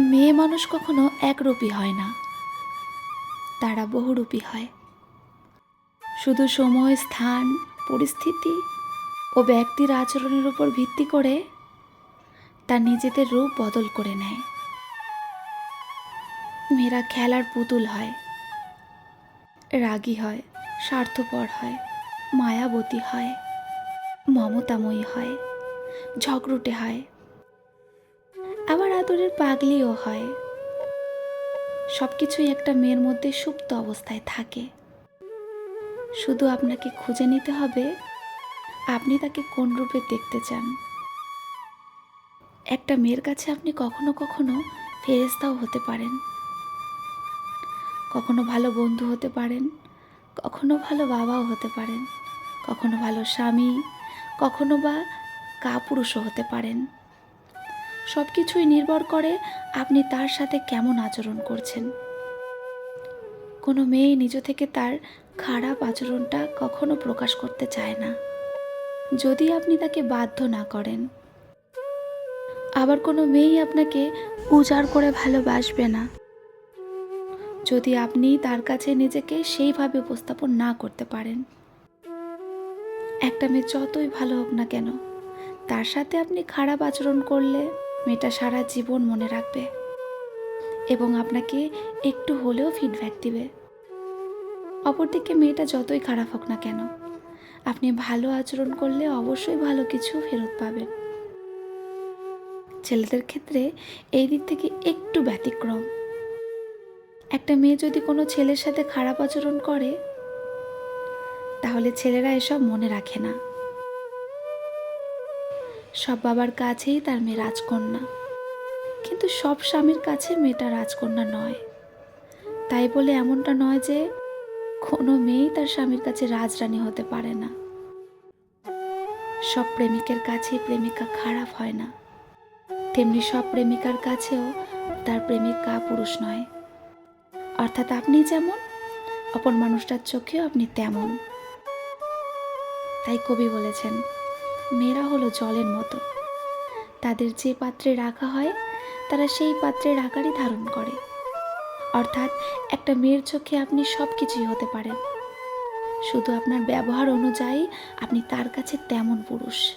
মেয়ে মানুষ কখনো একরূপী হয় না। তারা বহুরূপী হয়। শুধু সময়, স্থান, পরিস্থিতি ও ব্যক্তির আচরণের উপর ভিত্তি করে তার নিজেদের রূপ বদল করে নেয়। মেয়েরা খেলার পুতুল হয়, রাগী হয়, স্বার্থপর হয়, মায়াবতী হয়, মমতাময়ী হয়, ঝগড়ুটে হয়। আবার পাগলিও হয়। সব কিছুই একটা মেয়ের মধ্যে সুপ্ত অবস্থায় থাকে। শুধু আপনাকে খুঁজে নিতে হবে, আপনি তাকে কোন রূপে দেখতে চান? একটা মেয়ের কাছে আপনি কখনো কখনো ফেরেস্তাও হতে পারেন। কখনো ভালো বন্ধু হতে পারেন, কখনো ভালো বাবাও হতে পারেন, কখনো ভালো স্বামী, কখনো বা কাপুরুষও হতে পারেন। সব কিছুই নির্ভর করে আপনি তার সাথে কেমন আচরণ করছেন। কোনো মেয়ে নিজ থেকে তার খারাপ আচরণটা কখনো প্রকাশ করতে চায় না। যদি আপনি তাকে বাধ্য না করেন, আবার কোনো মেয়েই আপনাকে উজাড় করে ভালোবাসবে না। যদি আপনি তার কাছে নিজেকে সেইভাবে উপস্থাপন না করতে পারেন, একটা মেয়ে যতই ভালো হোক না কেন, তার সাথে আপনি খারাপ আচরণ করলে মেয়েটা সারা জীবন মনে রাখবে এবং আপনাকে একটু হলেও ফিডব্যাক দিবে। অপরদিকে মেয়েটা যতই খারাপ হোক না কেন, আপনি ভালো আচরণ করলে অবশ্যই ভালো কিছু ফেরত পাবেন। ছেলেদের ক্ষেত্রে এই দিক থেকে একটু ব্যতিক্রম। একটা মেয়ে যদি কোনো ছেলের সাথে খারাপ আচরণ করে, তাহলে ছেলেরা এসব মনে রাখে না। সব বাবার কাছেই তার মেয়ে রাজকন্যা। কিন্তু সব স্বামীর কাছে মেয়েটা রাজকন্যা নয়। তাই বলে এমনটা নয় যে কোনো মেয়েই তার স্বামীর কাছে রাজরানী হতে পারে না। সব প্রেমিকের কাছে প্রেমিকা খারাপ হয় না। তেমনি সব প্রেমিকার কাছেও তার প্রেমিকা পুরুষ নয়। অর্থাৎ আপনি যেমন, অপর মানুষটার চোখেও আপনি তেমন। তাই কবি বলেছেন মেয়েরা হলো জলের মতো। তাদের যে পাত্রে রাখা হয়, তারা সেই পাত্রের আকারই ধারণ করে। অর্থাৎ একটা মেয়ের চোখে আপনি সব কিছুই হতে পারেন। শুধু আপনার ব্যবহার অনুযায়ী আপনি তার কাছে তেমন পুরুষ।